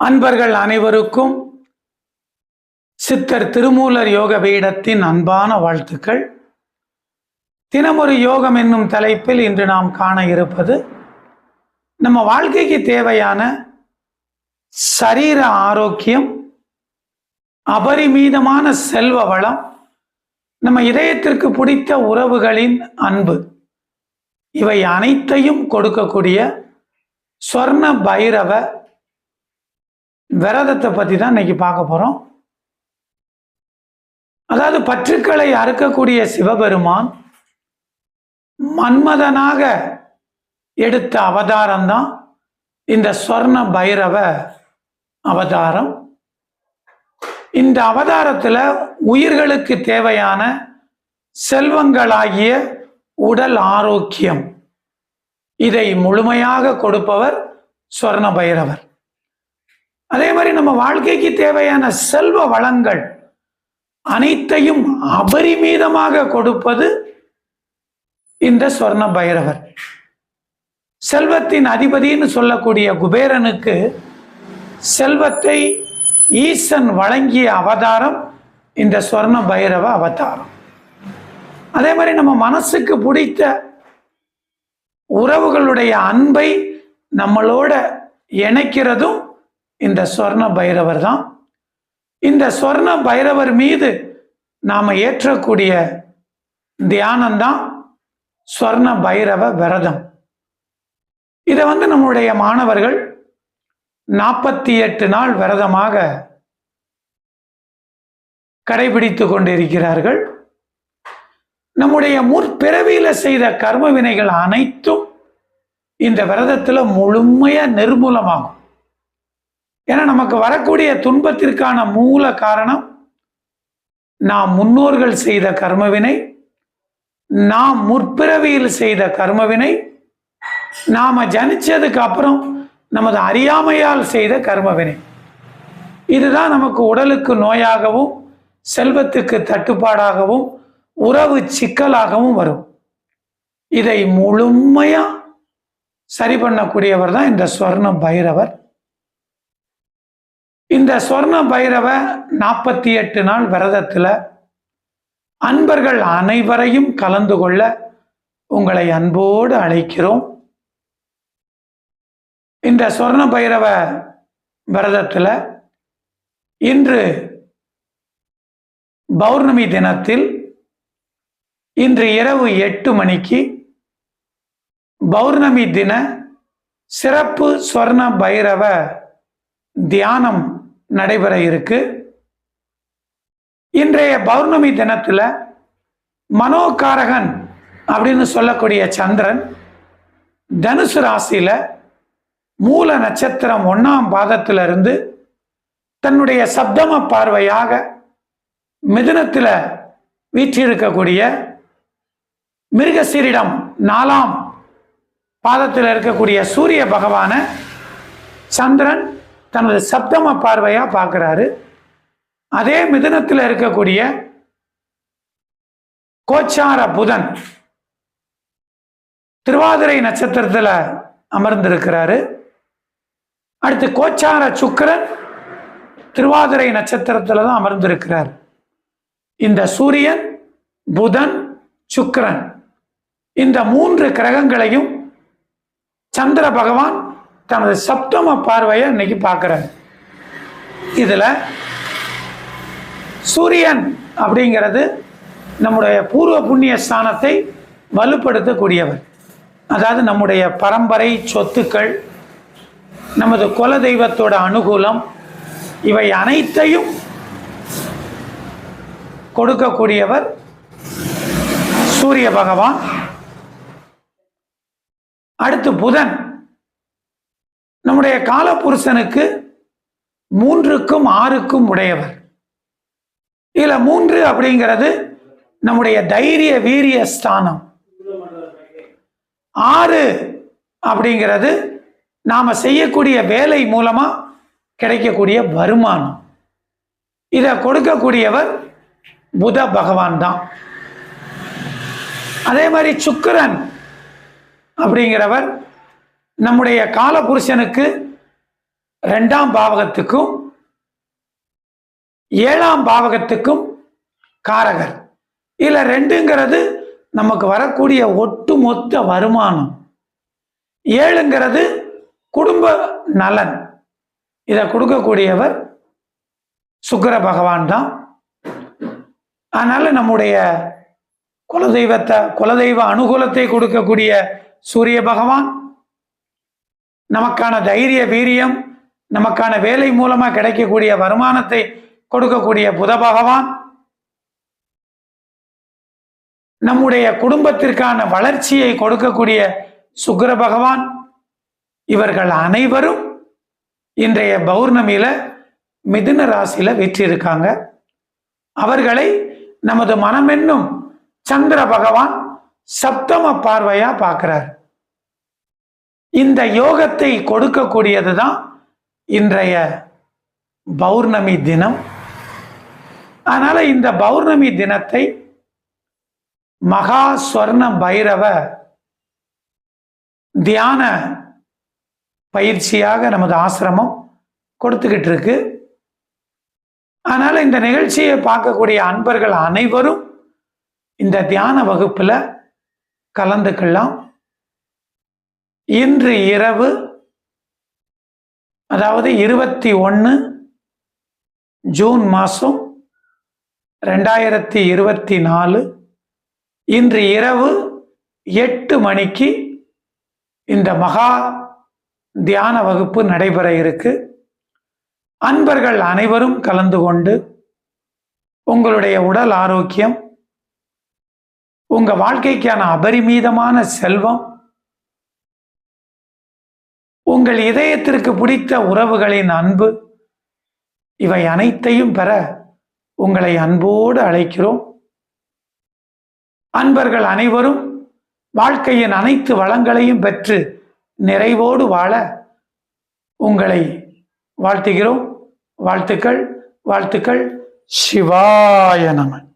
அன்பர்கள் அனைவருக்கும் சித்தர் திருமூலர் யோக பீடத்தின் அன்பான வாழ்த்துக்கள். தினமொரு யோகம் என்னும் தலைப்பில் இன்று நாம் காண இருப்பது நம்ம வாழ்க்கைக்கு தேவையான சரீர ஆரோக்கியம் அபரிமீதமான செல்வ வளம் நம்ம இதயத்திற்கு பிடித்த உறவுகளின் அன்பு. இவை அனைத்தையும் கொடுக்கக்கூடிய சொர்ண பைரவ விரதத்தை பற்றி தான் இன்னைக்கு பார்க்க போகிறோம் அதாவது பற்றுக்களை அறுக்கக்கூடிய சிவபெருமான் மன்மதனாக எடுத்த அவதாரம் தான் இந்த ஸ்வர்ண பைரவ அவதாரம். இந்த அவதாரத்தில் உயிர்களுக்கு தேவையான செல்வங்களாகிய உடல் ஆரோக்கியம் இதை முழுமையாக கொடுப்பவர் ஸ்வர்ண பைரவர். அதே மாதிரி நம்ம வாழ்க்கைக்கு தேவையான செல்வ வளங்கள் அனைத்தையும் அபரிமீதமாக கொடுப்பது இந்த ஸ்வர்ண பைரவர். செல்வத்தின் அதிபதின்னு சொல்லக்கூடிய குபேரனுக்கு செல்வத்தை ஈசன் வழங்கிய அவதாரம் இந்த ஸ்வர்ண பைரவ அவதாரம். அதே மாதிரி நம்ம மனசுக்கு பிடித்த உறவுகளுடைய அன்பை நம்மளோட இணைக்கிறதும் இந்த ஸ்வர்ண பைரவர் தான். இந்த ஸ்வர்ண பைரவர் மீது நாம் ஏற்றக்கூடிய தியானம்தான் ஸ்வர்ண பைரவ விரதம். இதை வந்து நம்முடைய மாணவர்கள் நாற்பத்தி எட்டு நாள் விரதமாக கடைபிடித்து கொண்டிருக்கிறார்கள். நம்முடைய முற்பிறவியில் செய்த கர்ம வினைகள் அனைத்தும் இந்த விரதத்தில் முழுமையாக நிர்மூலமாகும். ஏன்னா நமக்கு வரக்கூடிய துன்பத்திற்கான மூல காரணம் நாம் முன்னோர்கள் செய்த கர்மவினை நாம் முற்பிறவியில் செய்த கர்மவினை நாம் ஜனிச்சதுக்கு அப்புறம் நமது அறியாமையால் செய்த கர்மவினை. இதுதான் நமக்கு உடலுக்கு நோயாகவும் செல்வத்துக்கு தட்டுப்பாடாகவும் உறவு சிக்கலாகவும் வரும். இதை முழுமையாக சரி பண்ணக்கூடியவர் தான் இந்த ஸ்வர்ண பைரவர். இந்த சொர்ண பைரவ நாற்பத்தி எட்டு நாள் விரதத்தில் அன்பர்கள் அனைவரையும் கலந்து கொள்ள உங்களை அன்போடு அழைக்கிறோம். இந்த சொர்ண பைரவ விரதத்தில் இன்று பௌர்ணமி தினத்தில் இன்று இரவு எட்டு மணிக்கு பௌர்ணமி தின சிறப்பு சொர்ண பைரவ தியானம் நடைபெற இருக்கு. இன்றைய பௌர்ணமி தினத்துல மனோகாரகன் அப்படின்னு சொல்லக்கூடிய சந்திரன் தனுசு ராசியில மூல நட்சத்திரம் ஒன்னாம் பாதத்திலிருந்து தன்னுடைய சப்தம பார்வையாக மிதுனத்தில் வீற்றிருக்கக்கூடிய மிருகசீரிடம் நாலாம் பாதத்தில் இருக்கக்கூடிய சூரிய பகவான சந்திரன் தனது சப்தம பார்வையா பார்க்கிறாரு. அதே மிதுனத்தில் இருக்கக்கூடிய கோச்சார புதன் திருவாதிரை நட்சத்திரத்தில் அமர்ந்திருக்கிறாரு. அடுத்து கோச்சார சுக்கிரன் திருவாதிரை நட்சத்திரத்தில் தான் அமர்ந்திருக்கிறார். இந்த சூரியன் புதன் சுக்கரன் இந்த மூன்று கிரகங்களையும் சந்திர பகவான் தனது சப்தம பார்வையை இன்னைக்கு பார்க்குறாரு. இதில் சூரியன் அப்படிங்கிறது நம்முடைய பூர்வ புண்ணிய ஸ்தானத்தை வலுப்படுத்தக்கூடியவர். அதாவது நம்முடைய பரம்பரை சொத்துக்கள் நமது குல தெய்வத்தோட அனுகூலம் இவை அனைத்தையும் கொடுக்கக்கூடியவர் சூரிய பகவான். அடுத்து புதன். நம்முடைய காலபுருஷனுக்கு மூன்றுக்கும் ஆறுக்கும் உடையவர். இதுல மூன்று அப்படிங்கிறது நம்முடைய தைரிய வீரிய ஸ்தானம். ஆறு அப்படிங்கிறது நாம செய்யக்கூடிய வேலை மூலமா கிடைக்கக்கூடிய வருமானம். இதை கொடுக்கக்கூடியவர் புத பகவான் தான். அதே மாதிரி சுக்கரன் அப்படிங்கிறவர் நம்முடைய காலபுருஷனுக்கு ரெண்டாம் பாவகத்துக்கும் ஏழாம் பாவகத்துக்கும் காரகர். இதில் ரெண்டுங்கிறது நமக்கு வரக்கூடிய ஒட்டுமொத்த வருமானம். ஏழுங்கிறது குடும்ப நலன். இதை கொடுக்கக்கூடியவர் சுக்கிர பகவான் தான். அதனால் நம்முடைய குலதெய்வத்தை குலதெய்வ அனுகூலத்தை கொடுக்கக்கூடிய சூரிய பகவான் நமக்கான தைரிய வீரியம் நமக்கான வேலை மூலமாக கிடைக்கக்கூடிய வருமானத்தை கொடுக்கக்கூடிய புத பகவான் நம்முடைய குடும்பத்திற்கான வளர்ச்சியை கொடுக்கக்கூடிய சுக்கர பகவான் இவர்கள் அனைவரும் இன்றைய பௌர்ணமியில மிதுன ராசியில வெற்றிருக்காங்க. அவர்களை நமது மனமென்னும் சந்திர பகவான் சப்தம பார்வையா பார்க்கிறார். இந்த யோகத்தை கொடுக்கக்கூடியது தான் இன்றைய பௌர்ணமி தினம். அதனால் இந்த பௌர்ணமி தினத்தை மகா ஸ்வர்ண பைரவ தியான பயிற்சியாக நமது ஆசிரமம் கொடுத்துக்கிட்டு இருக்கு. அதனால் இந்த நிகழ்ச்சியை பார்க்கக்கூடிய அன்பர்கள் அனைவரும் இந்த தியான வகுப்பில் கலந்துக்கலாம். இன்று இரவு அதாவது இருபத்தி ஒன்று ஜூன் மாதம் ரெண்டாயிரத்தி இருபத்தி நாலு இன்று இரவு எட்டு மணிக்கு இந்த மகா தியான வகுப்பு நடைபெற இருக்கு. அன்பர்கள் அனைவரும் கலந்து கொண்டு உங்களுடைய உடல் ஆரோக்கியம் உங்க வாழ்க்கைக்கான அபரிமீதமான செல்வம் உங்கள் இதயத்திற்கு பிடித்த உறவுகளின் அன்பு. இவை அனைத்தையும் பெற உங்களை அன்போடு அழைக்கிறோம். அன்பர்கள் அனைவரும் வாழ்க்கையின் அனைத்து வளங்களையும் பெற்று நிறைவோடு வாழ உங்களை வாழ்த்துகிறோம். வாழ்த்துக்கள் வாழ்த்துக்கள். சிவாய நமன்